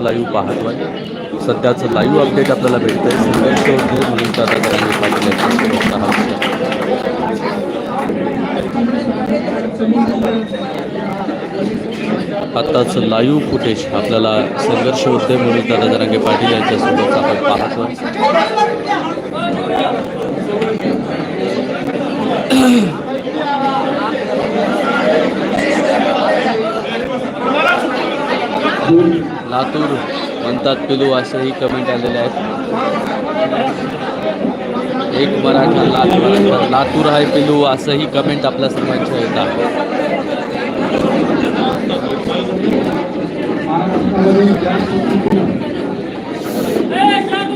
Live पाहतोय सध्याचं live update आपल्याला भेटतंय. संघर्ष होते म्हणून दादा पाटील आत्ताच लाईव्ह फुटेज आपल्याला संघर्ष होते म्हणून दादा जरांगे पाटील यांच्यासोबत आपण पाहतोय. लातूर म्हणतात पिलू असेही कमेंट आलेले आहेत. एक मराठा लातूर लातूर आहे पिलू असंही कमेंट आपल्या सर्वांच्या येतात.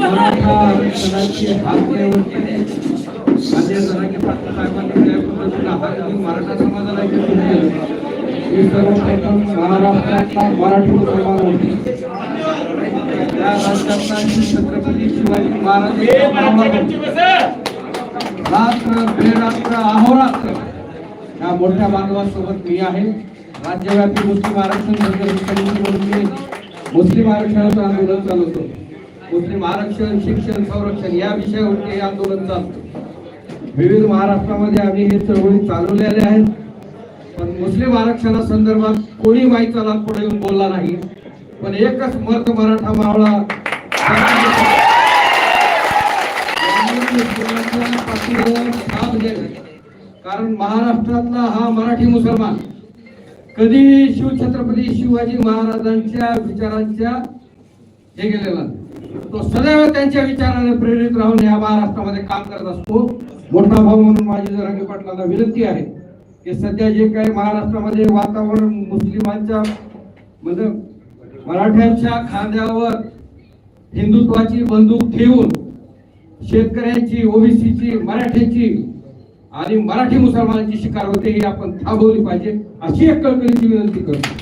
मराठा मराठा समाजाला ही सर्वप्रथम महाराष्ट्रातला मराठी मुसलमान होती त्या राज्यातला श्री छत्रपती शिवाजी महाराज रात्र बेरात्र अहोरात्र या मोठ्या बांधवासोबत मी आहे. राज्यव्यापी मुस्लिम आरक्षण संघटनेची मुस्लिम आरक्षणाचं आंदोलन चालवतो मुस्लिम आरक्षण शिक्षण संरक्षण या विषयावरती आंदोलन चालतं विविध महाराष्ट्रामध्ये आम्ही हे चळवळी चालवलेल्या आहेत. मुस्लिम आरक्षणा संदर्भात कोणी माहिती पुढे येऊन बोलला नाही. पण एकच मत मराठा मावळा कारण महाराष्ट्रातला हा मराठी मुसलमान कधी शिवछत्रपती शिवाजी महाराजांच्या विचारांच्या हे गेलेला तो सदैव त्यांच्या विचाराने प्रेरित राहून या महाराष्ट्रामध्ये काम करत असतो. मोठा भाऊ म्हणून माझी जरांगी पाटलांना विनंती आहे. की सध्या जे काही महाराष्ट्रामध्ये वातावरण मुस्लिमांच्या म्हणजे मराठ्यांच्या खांद्यावर हिंदुत्वाची बंदूक ठेवून शेतकऱ्यांची ओबीसीची मराठ्यांची आणि मराठी मुसलमानांची शिकार होते ही आपण थांबवली पाहिजे. अशी एक कळकळीची विनंती करतो.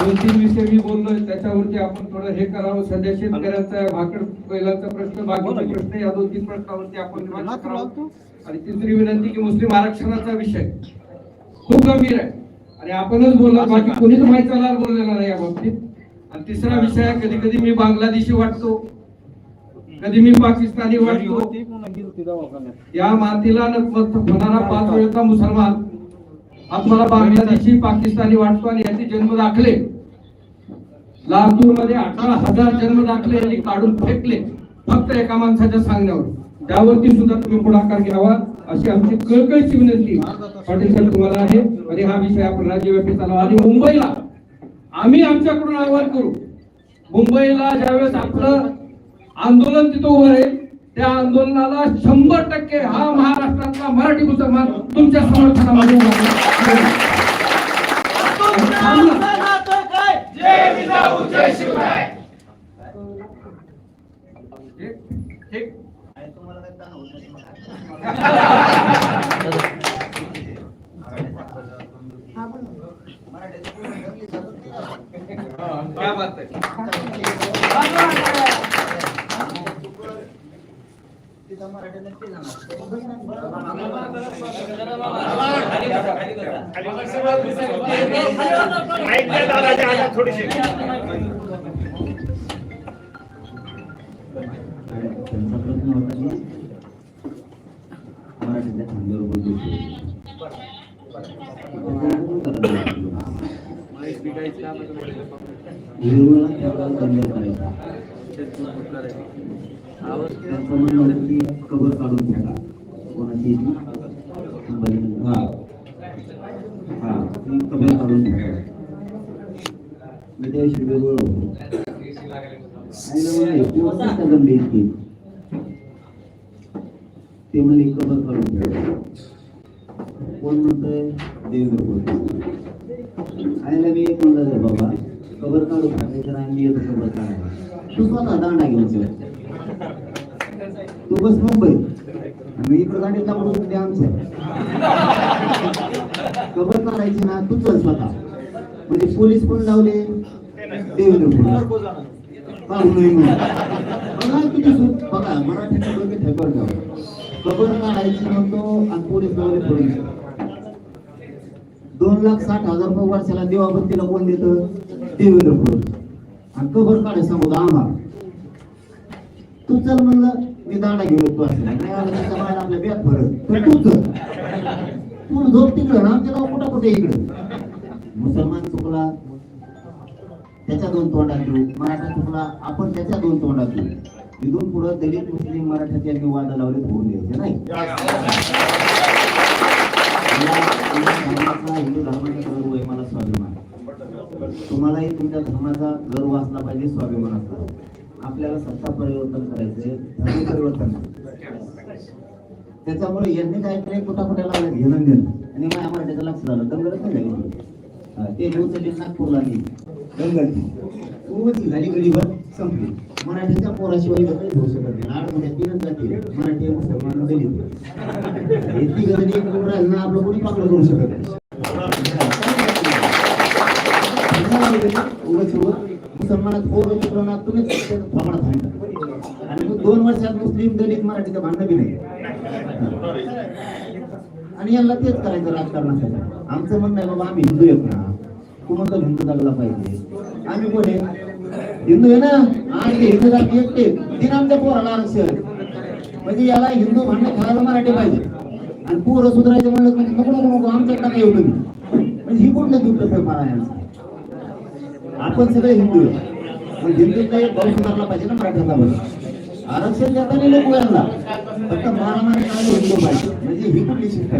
दोन तीन विषय मी बोललोय त्याच्यावरती आपण थोडं हे करावं. सध्या शेतकऱ्यांचा भाकड पहिल्याचा प्रश्न बाकीचे प्रश्न या दोन तीन प्रश्नावरती आपण आणि तिसरी विनंती की मुस्लिम आरक्षणाचा विषय खूप गंभीर आहे. आणि आपणच बोलला बाकी कोणीच माहिती चालणार बोललेला नाही या बाबतीत. आणि तिसरा विषय आहे कधी कधी मी बांगलादेशी वाटतो कधी मी पाकिस्तानी वाटतो. या मातीला होणारा पाच वेळचा मुसलमान आज मला बांगलादेशी पाकिस्तानी वाटतो आणि याचे जन्म दाखले. लातूरमध्ये अठरा हजार जन्म दाखले यांनी काढून फेकले फक्त एका माणसाच्या सांगण्यावर. त्यावरती सुद्धा तुम्ही पुढाकार घ्यावा अशी आमची कळकळीची विनंती पाटील साहेब तुम्हाला आहे. आणि हा विषय आपण राज्यव्यापी चालवा आणि मुंबईला आम्ही आमच्याकडून आवाहन करू. मुंबईला ज्यावेळेस आपलं आंदोलन तिथं उभं राहील त्या आंदोलनाला शंभर टक्के हा महाराष्ट्रातला मराठी मुसलमान तुमच्या समर्थनामध्ये क्या बात है. त्यांचा प्रश्न होता की मराठीच्या खांद्यावर बोलतो हिरवळला त्याचा करायचा कबर काढून फेका कोणाची हा. हा. कबर काढून फेका मी त्याविषयी वेगळं होतो. आणि ना मला एकूणच त्या गंभीर की ते म्हणजे कबर काढून ठेवा कोण म्हणतंय? देवेंद्र फडणवीस. आईला मी एक म्हणलं बाबा कबर काढू नाही तर आम्ही येतो काढायला. तू स्वतः दांडा घेऊन तू बस मुंबई. मी इकडं गाडीत म्हणून ते आमचं कबर काढायची ना तू चल स्वतः. म्हणजे पोलीस कोण लावले देवेंद्र बघा किती बघा मराठीचं डोके ठेकर ठेवा कबर काढायची म्हणतो आणि पोलीस लावले पोलीस दोन लाख साठ हजार रुपये वर्षाला देवाबत्तीला कोण देतं? देवेंद्र फडणवीस. आणि कबर काढे सांगू आम्हाला. तू चल म्हणलं मी दांडा घेऊन येतो आपल्या फरक पण तू चल. तू झोप तिकडं आमच्या गाव कुठं कुठे इकडं? मुसलमान चुकला त्याच्या दोन तोंडात देऊ. मराठा चुकला आपण त्याच्या दोन तोंडात देऊ. इथून पुढं दलित मुस्लिम मराठ्याचे यांनी वाद लावले होऊ द्यायचे नाही? हिंदू धर्माचा गर्व आहे मला स्वाभिमान तुम्हालाही तुमच्या धर्माचा गर्व असला पाहिजे स्वाभिमान असला. आपल्याला सत्ता परिवर्तन करायचंय धर्म परिवर्तन त्याच्यामुळे यांनी काय केलं कुठा कुठे लागलं? घेणं देणं आणि मग आम्हाला त्याचं लक्ष झालं. दंगलच नाही झाली. ते उचलली नागपूरला गेली दंगल ती. झाली गरीबर संपली. मराठीच्या पोराशिवाय काही होऊ शकत नाही. आठ म्हणजे तीनच जाती मराठी मुसलमान दलित. हे तिघं जरी आपलं कोणी पाकलं करू शकत नाही. मुसलमानात पोर हो मित्र ना तुम्ही प्रमाणात सांगता आणि दोन वर्षात मुस्लिम दलित मराठीचं भांडण बी नाही. आणि यांना तेच करायचं राजकारणासाठी आमचं म्हणणं आहे बाबा आम्ही हिंदू आहेत ना तू हिंदू जगला पाहिजे? आम्ही कोण आहे हिंदू आहे ना? आज ते हिंदू जाती एकटे. दिन आमच्या पोराला आरक्षण. म्हणजे याला हिंदू भांडण खेळायला मराठी पाहिजे. आणि पोरं सुधारायचं म्हणलं म्हणजे नको नको नको आमच्याकडे काय येऊ तुम्ही. म्हणजे ही कुठलं दुःख मला यांचं आपण सगळे हिंदू पण हिंदूंना एक भाऊ सुधारला पाहिजे ना मराठ्यांना भाऊ आरक्षण देताना लोक यांना फक्त मारामारी करायला हिंदू पाहिजे. म्हणजे ही कुठली शिस्त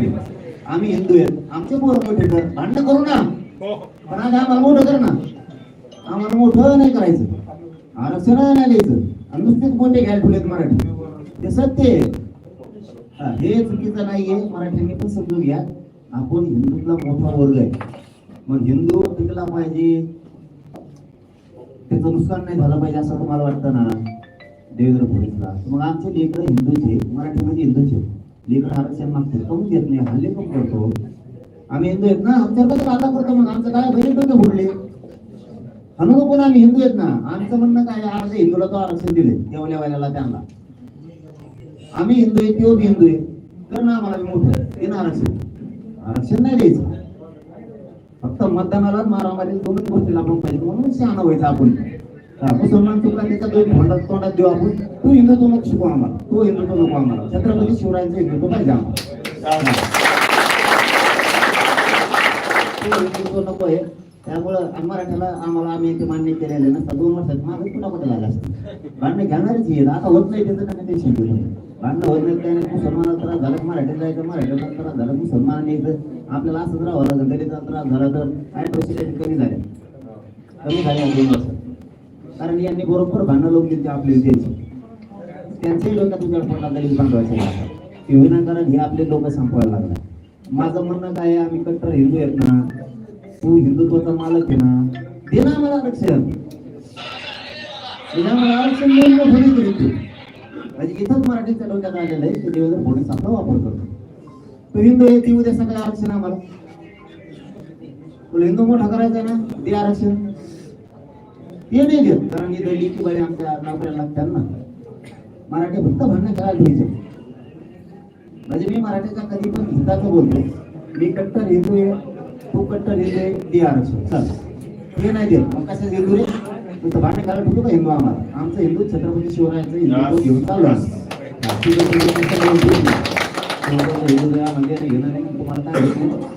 आम्ही हिंदू आहेत आमचे पोर मोठे कर. भांडण करू ना. पण आज आम्हाला मोठं कर ना. आम्हाला मोठं नाही करायचं. आरक्षण नाही द्यायचं. आणि नुसतेच मोठे घ्यायला ठेवलेत मराठी. ते सत्य हा, हे चुकीचं नाहीये. मराठ्यांनी पण समजून घ्या. आपण हिंदूतला मोठा वर्ग आहे. मग हिंदू टिकला पाहिजे. त्याचं नुकसान नाही झालं पाहिजे असं तुम्हाला वाटतं ना? देवेंद्र फडणवीसला. मग आमचे लेकर हिंदूचे मराठीमध्ये हिंदूचे. लेकर आरक्षण मागते कमी देत नाही. हल्ले पण करतो. आम्ही हिंदू आहेत ना? आमच्यावर कसं करतो मग आमचं काय? बहिणी डोके फुडले. म्हणून पण आम्ही हिंदू आहेत ना? आमचं म्हणणं काय? आज हिंदूला तो आरक्षण दिले देवल्या वाल्याला त्यांना. आम्ही हिंदू आहे तो हिंदू आहे कर ना आम्हाला मोठं ते ना आरक्षण. आरक्षण नाही द्यायचं. फक्त मतदानाला मारामारी दोनच गोष्टी आपण पाहिजे. म्हणून शहाणा व्हायचं आपण. मुसलमान तुला त्याचा दोन तोंडात तोंडात देऊ आपण. तू हिंदुत्व नको शिकू आम्हाला. तू हिंदुत्व नको आम्हाला. छत्रपती शिवरायांचं हिंदुत्व पाहिजे आम्हाला. तू हिंदुत्व नको आहे त्यामुळं मराठ्याला आम्हाला आम्ही ते मान्य केलेले नसतात दोन वर्षात मागे पुन्हा कुठे झाला असतं. मान्य घेणारच आहेत. आता होत नाही त्याचं नका टेन्शन घेऊ भांडणं होत नाही काय नाही. मुसलमानाला त्रास झाला मराठीत जायचं मराठीला त्रास झाला मुसलमान यायचं आपल्याला असंच राहावं लागेल दलितचा त्रास झाला तर ॲट्रॉसिटी कमी झाल्या कमी झाल्या दोन वर्षात कारण यांनी बरोबर भांडणं लोक दिली आपले द्यायची त्यांचेही लोक तुझ्या पोटाला दलित बांधवायचे ते विनाकारण हे आपले लोक संपवायला लागले. माझं म्हणणं काय आहे? आम्ही कट्टर हिंदू आहेत ना. तू हिंदुत्वाचा मालक आहे ना. दे ना मला आरक्षण. मला आरक्षण देऊन मोठं नाही म्हणजे इथंच मराठीच्या डोक्यात आलेलं आहे की देवेंद्र फडणवीस आपला वापर करतो. तू हिंदू आहे ती उद्या सगळं आरक्षण आम्हाला. तुला हिंदू मोठा करायचा ना ते आरक्षण. ते नाही घेत कारण इथं लिखी बळी आमच्या नोकऱ्या लागतात ना. मराठी फक्त भांडण करायला घ्यायचे म्हणजे मी मराठीचा कधी पण हिंदाचं बोलतो मी कट्टर हिंदू आहे तू कट्टर हिंदू आहे ते आरक्षण. चल. हे नाही देत. मग कसं हिंदू रे भांडण करायला ठेवतो का हिंदू आम्हाला आमचं हिंदू छत्रपती शिवरायांचं हिंदू घेऊन चाललो. हा, हिंदू म्हणजे नाही घेणं नाही तुम्हाला काय.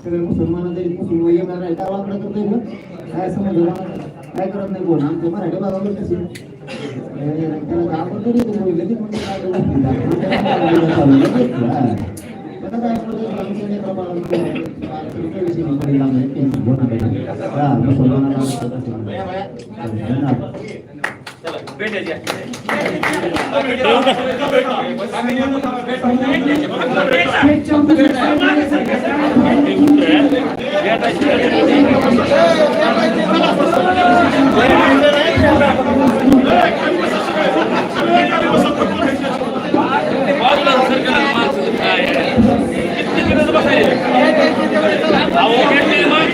सगळे मुसलमान मुस्लिम काय करत कोण? काय करत नाही कोण आमच्या मराठी बाबावर त्याला लगेच म्हणजे काय काय மக்கள் விஷயம் மக்கள் இல்லாமல் பேசி போன பேசுறேன் சொல்லாத あ、お客様、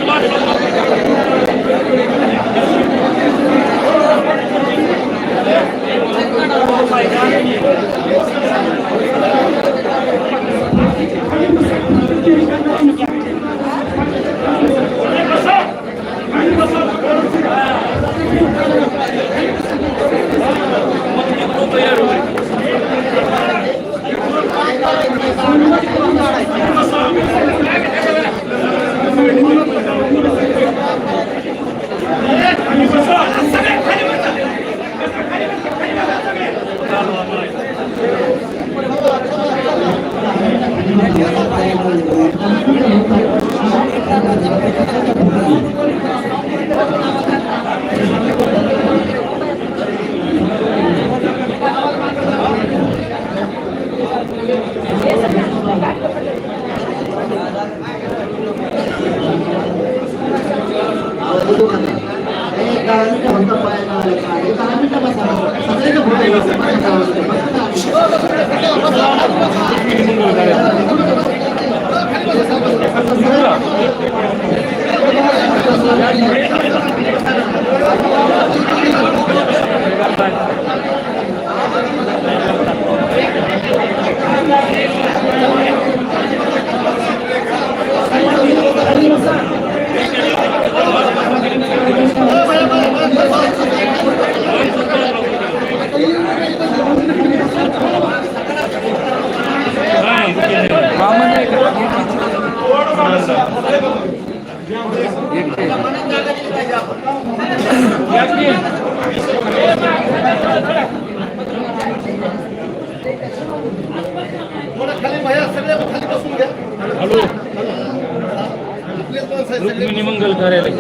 मंगल कार्यालय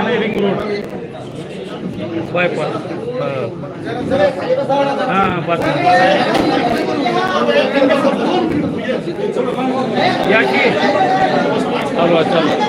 आणि रिंग रोड बायपास हां बस या की? चालू आहे, चालू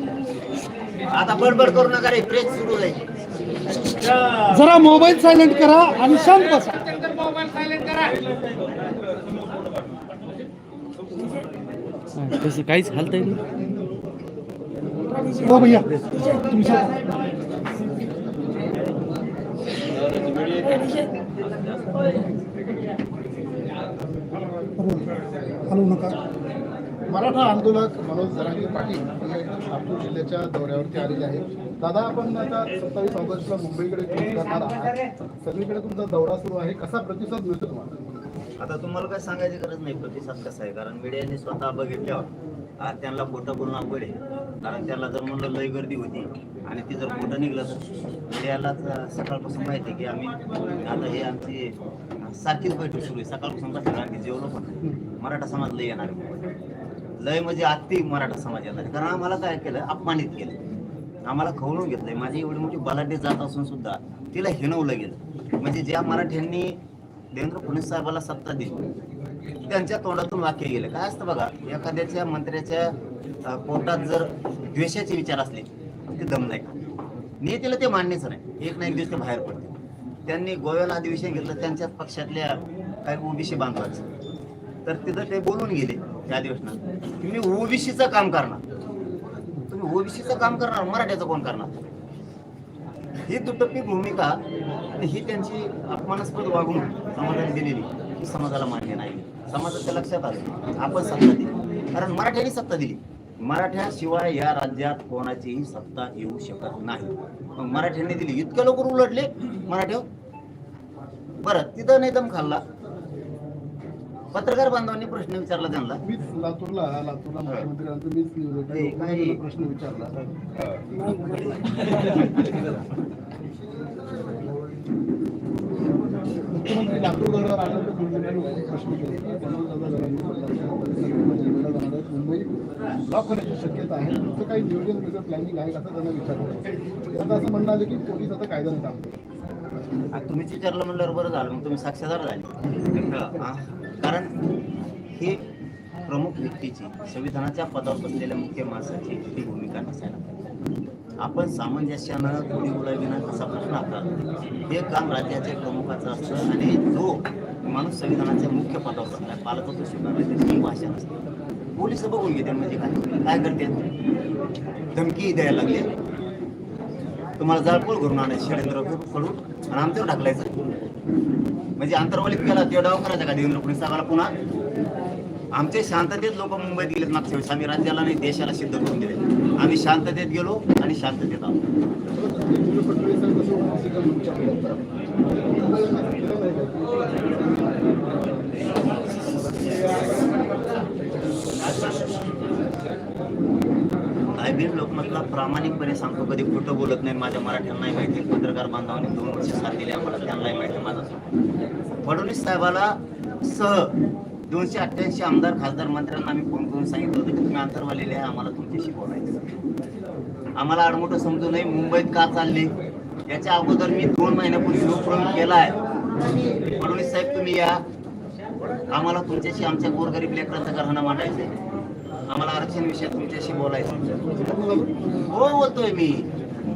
आता बडबड करू नका रे प्रेस सुरू जाईल जरा मोबाईल सायलेंट करा आणि शांत बसा. तसं काहीच हालतंय नाही. हो भैया. तुमच्या सांगा. हलवू नका. मराठा आंदोलक मनोज जरांगे पाटील हे लातूर जिल्ह्याच्या दौऱ्यावरती आलेले आहेत. दादा आपण आता सत्तावीस ऑगस्टला मुंबईकडे करणार आहात. सगळीकडे तुमचा दौरा सुरू आहे. कसा प्रतिसाद मिळतो तुम्हाला? आता तुम्हाला काय सांगायची गरज नाही प्रतिसाद कसा आहे? कारण मीडियाने स्वतः बघितल्यावर आज त्यांना खोटं बोलणं अवघड आहे. कारण त्याला जर म्हणलं लय गर्दी होती आणि ती जर खोटं निघलं तर मीडियाला सकाळपासून माहिती आहे की आम्ही आता हे आमची सारखीच बैठक सुरू आहे. सकाळपासून कसं आम्ही जेवलो पण मराठा समाज लय येणार आहे. लय म्हणजे अति मराठा समाजाला कारण आम्हाला काय केलं? अपमानित केलं. आम्हाला खवळून घेतलंय. माझी एवढी मोठी बलाढ्य जात असून सुद्धा तिला हिणवलं गेलं. म्हणजे ज्या मराठ्यांनी देवेंद्र फडणवीस साहेबाला सत्ता दिली त्यांच्या तोंडातून वाक्य गेलं. काय असतं बघा एखाद्याच्या मंत्र्याच्या पोटात जर द्वेषाचे विचार असले ते दम नाही. नियतीला ते मान्यच नाही. एक ना एक दिवस ते बाहेर पडते. त्यांनी गोव्याला अधिवेशन घेतलं त्यांच्या पक्षातल्या काही ओबीसी बांधवाचं. तर तिथं ते बोलून गेले. त्या अधिवेशनात तुम्ही ओबीसीचं काम करणार. तुम्ही ओबीसीचं काम करणार मराठ्याचं कोण करणार? ही दुटप्पी भूमिका ही त्यांची अपमानास्पद वागणूक समाजाने दिलेली. समाजाला मान्य नाही. समाजाच्या लक्षात आलं. आपण सत्ता दिली. कारण मराठ्यांनी सत्ता दिली. मराठ्याशिवाय या राज्यात कोणाचीही सत्ता येऊ शकत नाही. मग मराठ्यांनी दिली. इतके लोक उलटले. मराठ्यावर हो. बरं तिथं नाही दम खाल्ला. पत्रकार बांधवांनी प्रश्न विचारला त्यांना. मीच लातूरला लातूरला मुख्यमंत्र्यांचं मीच हे मला प्रश्न विचारला. मुख्यमंत्री लातूर दौऱ्यावर आल्यानंतर दोन जणांनी मला प्रश्न केले. मुंबई होण्याची शक्यता आहे. तुमचं काही नियोजन वेगळं प्लॅनिंग आहे असं त्यांना विचारलं. त्यांना असं म्हणणं आलं की पोलीस आता करतात. आणि तुम्हीच विचारलं म्हणल्यावर बरं झालं. मग तुम्ही साक्षीदार झाले. कारण ही प्रमुख व्यक्तीची संविधानाच्या पदावर बसलेल्या मुख्य माणसाची ही भूमिका नसायला पाहिजे. आपण सामंजस्यानं कोणी बोलाविना असा प्रश्न आपला हे काम राज्याच्या प्रमुखाचं असतं आणि जो माणूस संविधानाच्या मुख्य पदावर बसला पालकत्व स्वीकारला त्याची ही भाषा नसते. पोलीस बघून घेते म्हणजे काय? काय करते? धमकी द्यायला लागले. तुम्हाला जाळपोळ घरून आणायचं षडयंत्र करून आणि आमच्यावर ढकलायचं. म्हणजे अंतर्वलित केला तो डाव करायचा का देवेंद्र फडणवीस साहेबाला पुन्हा आमचे शांततेत लोक मुंबईत गेलेत मागच्या वेळेस. आम्ही राज्याला नाही देशाला सिद्ध करून दिले. आम्ही शांततेत गेलो आणि शांततेत आलो देवेंद्र लोकमतला प्रामाणिकपणे सांगतो कधी खोटं बोलत नाही. माझ्या मराठ्यांनाही माहिती पत्रकार बांधवांनी दोन वर्ष साथ दिली. आम्हाला त्यांनाही माहिती माझा फडणवीस साहेबाला सह दोनशे अठ्ठ्याऐंशी आमदार खासदार मंत्र्यांना आम्ही फोन करून सांगितलं होतं की तुम्ही अंतरवालेले आहे आम्हाला तुमच्याशी बोलायचं आम्हाला आडमोठं समजू नये मुंबईत का चालले? याच्या अगोदर मी दोन महिन्यापूर्वी उपक्रम केला आहे. फडणवीस साहेब तुम्ही या. आम्हाला तुमच्याशी आमच्या गोरगरीब लेकरांचं घराणं मांडायचं आम्हाला आरक्षण विषय तुमच्याशी बोलायचं हो बोलतोय मी.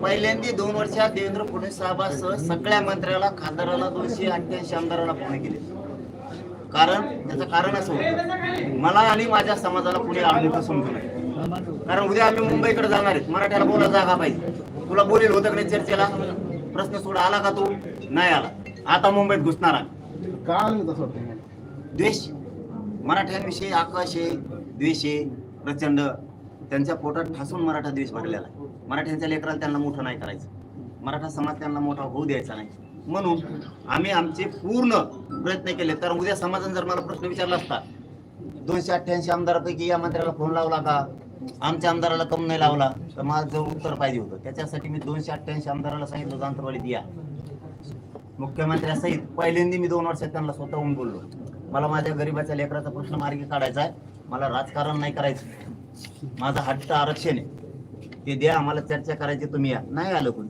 पहिल्यांदा दोन वर्षात देवेंद्र फडणवीस साहेबासह सगळ्या मंत्र्याला खासदाराला दोनशे अठ्ठ्याऐंशी आमदाराला फोन केले. कारण त्याचं कारण असं होतं. मला आणि माझ्या समाजाला पुढे आडमुठं समजू नये. कारण उद्या आम्ही मुंबईकडे जाणार आहेत. मराठ्याला बोला जागा पाहिजे. तुला बोलेल होतं का नाही चर्चेला? प्रश्न सोडा. आला का तू? नाही आला. आता मुंबईत घुसणार? द्वेष. मराठ्यांविषयी आकाश आहे द्वेष आहे प्रचंड. त्यांच्या पोटात ठासून मराठा द्वेष भरलेला मराठ्यांच्या लेकराला त्यांना मोठं नाही करायचं. मराठा समाज त्यांना मोठा होऊ द्यायचा नाही. म्हणून आम्ही आमचे पूर्ण प्रयत्न केले. तर उद्या समाजाने जर मला प्रश्न विचारला असता दोनशे अठ्ठ्याऐंशी आमदारापैकी या मंत्र्याला फोन लावला का? आमच्या आमदाराला कम नाही लावला. तर मला जवळ उत्तर पाहिजे होतं. त्याच्यासाठी मी दोनशे अठ्ठ्याऐंशी आमदाराला सांगितलं होतं अंतरवाडीत या मुख्यमंत्र्यासहित पहिल्यांदा मी दोन वर्षात त्यांना स्वतःहून बोललो. मला माझ्या गरीबाच्या लेकराचा प्रश्न मार्गी काढायचा आहे. मला राजकारण नाही करायचं. माझा हट्ट आरक्षण आहे. ते द्या आम्हाला चर्चा करायची तुम्ही या. नाही आलं कोणी.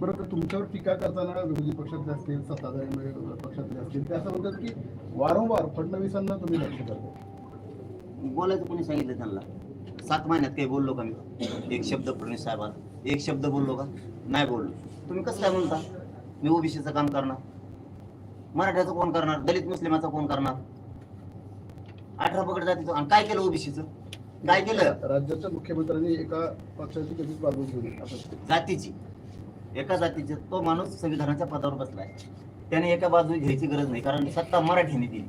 बरं तुमच्यावर टीका करताना विरोधी पक्षातले असतील सत्ताधारी पक्षातले असतील ते असं म्हणतात की वारंवार फडणवीसांना तुम्ही लक्ष करता बोलायचं कोणी सांगितलं त्यांना? सात महिन्यात काही बोललो का मी? एक शब्द फडणवीस साहेबांना. एक शब्द बोललो का? नाही बोललो. तुम्ही कसं काय म्हणता? मी ओबीसीचं काम करणार. मराठ्याचं कोण करणार? दलित मुस्लिमाचं कोण करणार? अठरा पकड जातीचं. आणि काय केलं ओबीसीचं? काय केलं? राज्याच्या मुख्यमंत्र्यांनी एका पक्षाची कधीच बाजू घेऊ नये असं जातीची. एका जातीचे. तो माणूस संविधानाच्या पदावर बसलाय त्याने एका बाजू घ्यायची गरज नाही कारण सत्ता मराठीने दिली.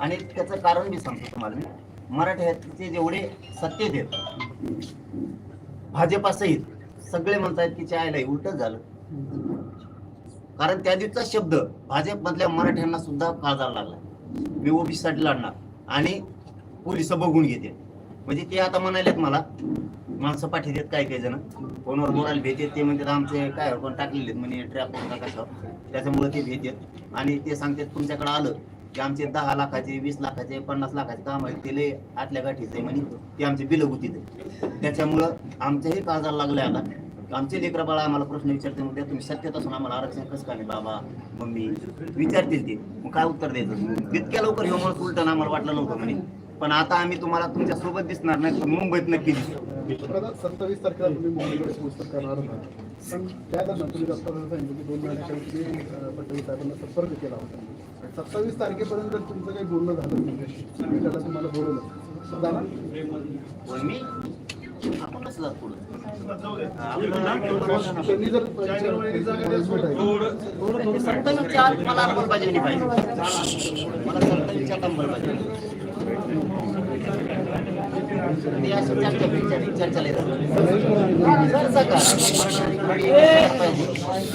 आणि त्याचं कारण मी सांगतो तुम्हाला मी. मराठ्याचे जेवढे सत्तेत आहेत भाजपासहित सगळे म्हणतायत की चायला उलट झालं. कारण त्या दिवसचा शब्द भाजपमधल्या मराठ्यांना सुद्धा काळजाला लागला. मी ओबीसीसाठी लढणार. आणि पोलीस बघून घेते. म्हणजे ते आता म्हणालेत मला माणसं पाठी देत काही काही जण. फोनवर बोलायला भेटेत ते म्हणतात आमचे काय कोण टाकलेले आहेत म्हणे ट्रॅप होता कसं त्याच्यामुळे ते भेटेत आणि ते सांगतात तुमच्याकडे आलं की आमचे दहा लाखाचे वीस लाखाचे पन्नास लाखाचे काम आहे ते लय आतल्या गाठीचे म्हणे. ते आमचे बिलं गुतीत त्याच्यामुळं आमच्याही काळजाला लागलं आता. आमचे लेकरं बाळा आम्हाला प्रश्न विचारते मग तुम्ही सत्यत असून आम्हाला आरक्षण कसं काय नाही बाबा? मम्मी विचारतील ते. मग काय उत्तर द्यायचं? तितक्या लवकर हे मला उलटं आम्हाला वाटलं नव्हतं म्हणे. पण आता आम्ही तुम्हाला तुमच्यासोबत दिसणार नाही पण मुंबईत नक्की दिसू. प्रधान सत्तावीस तारखेला तुम्ही मुंबईकडे पुस्तक करणार होता पण त्या दरम्यान तुम्ही डॉक्टरांना सांगितलं की दोन महिन्याच्या तुम्ही साहेबांना संपर्क केला होता. सत्तावीस तारखेपर्यंत तुमचं काही बोलणं झालं तुमच्याशी मी त्याला तुम्हाला बोलवलं. तर जाणार पण मी? आपण कसं जात पुढं? त्यांनी जर भेटायचं सत्तावीसच्या आत मला अंमलबजावणी पाहिजे. मला सत्तावीसच्या आत अंमलबजावणी.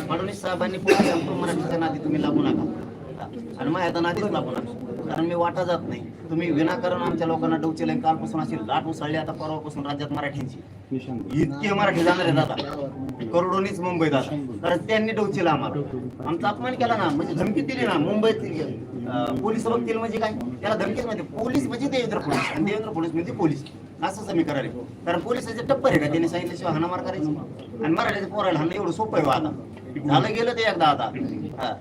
फडणवीस साहेबांनी पुढे संपूर्ण मराठीच्या नादी तुम्ही लागू नका. आणि मग आता नादीच लागू नका कारण मी वाटा जात नाही. तुम्ही विनाकारण आमच्या लोकांना डोचेले कालपासून अशी लाट उसळली आता परवापासून राज्यात मराठ्यांची. इतके मराठी जाणार दादा करोडोनीच मुंबईत आता. कारण त्यांनी डोचेला आम्हाला. आमचा अपमान केला ना म्हणजे धमकी दिली ना मुंबईत पोलीस बघतील म्हणजे काय? त्याला धमकीच म्हणजे पोलीस म्हणजे देवेंद्र पोलीस. आणि देवेंद्र पोलीस म्हणजे पोलीस. असंच मी करायला कारण पोलिसाचे टप्पर आहे का? त्यांनी सांगितल्याशिवाय हाणामार करायची. आणि मराठीचे पोरायला हाणं एवढं सोपं आहे हो आता. झालं गेलं ते एकदा आता.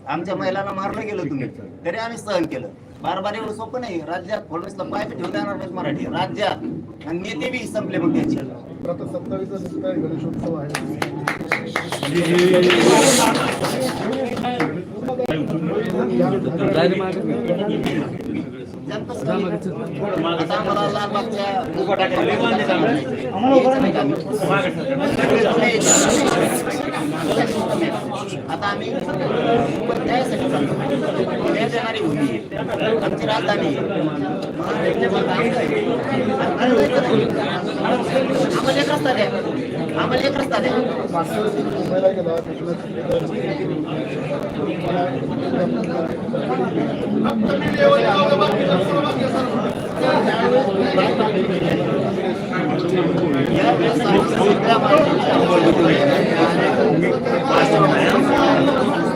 आमच्या महिलांना मारलं गेलं तुम्ही. तरी आम्ही सहन केलं. बार बार एवढं सोपं नाही. राज्यात फडणवीसला पाय ठेवता येणार नाही मराठी. राज्यात. आणि नेते बी संपले मग त्यांचे. आता सत्तावीस गणेशोत्सव आहे. आता आता आम्ही त्यासाठी भूमी आमची राजधानी आम्हाला एक रस्ता द्या. आम्हाला एक रस्ता द्या मागच्या वेळेस मी मुंबईला गेला तिथलं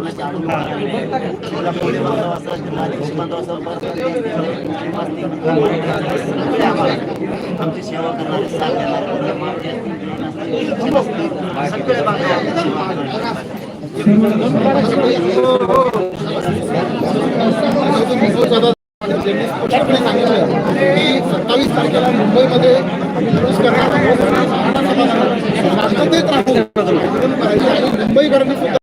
कोणाची सगळे आम्हाला आमची सेवा करणारे साथ देणारे सगळे बांधव सांगितलं की सत्तावीस तारखेला मुंबईमध्ये आम्ही प्रवेश आणि मुंबईकरांनी सुद्धा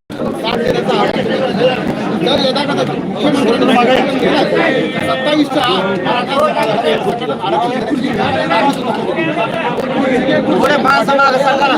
सत्तावीसच्या पुढे माणसं मागं सरका ना.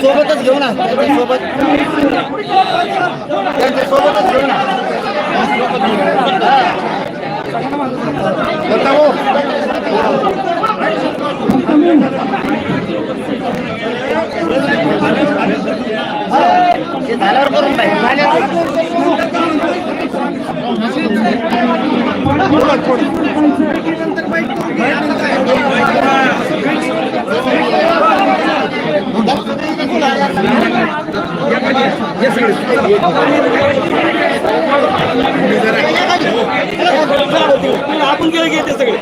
सोबतच घेऊ ना. त्यांच्यासोबत त्यांच्या सोबतच घेऊ ना. झाल्यावर करून पाहिजे आपण केलं घेते सगळे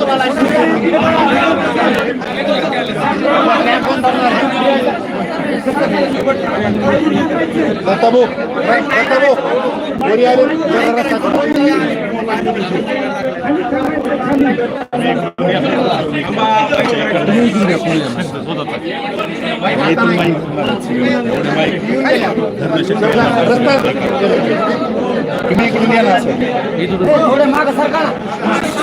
तुम्हाला रस्ता रस्ता तुम्ही इकडून या ना सर. थोडे मागं सरका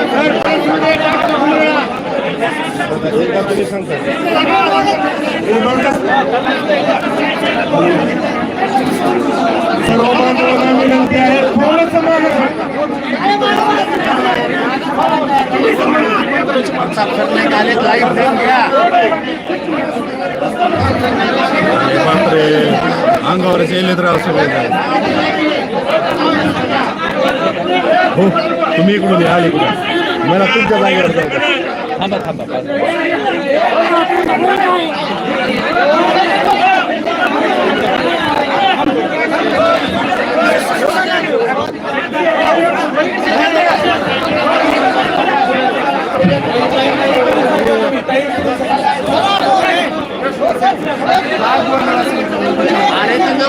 द्या हो एकदा तुम्ही विनंती आहे अंगावरच सगळे. हो तुम्ही इकडून या इकडून मला तुमच्या जागेवर थांबा थांबा अरे तुझ्या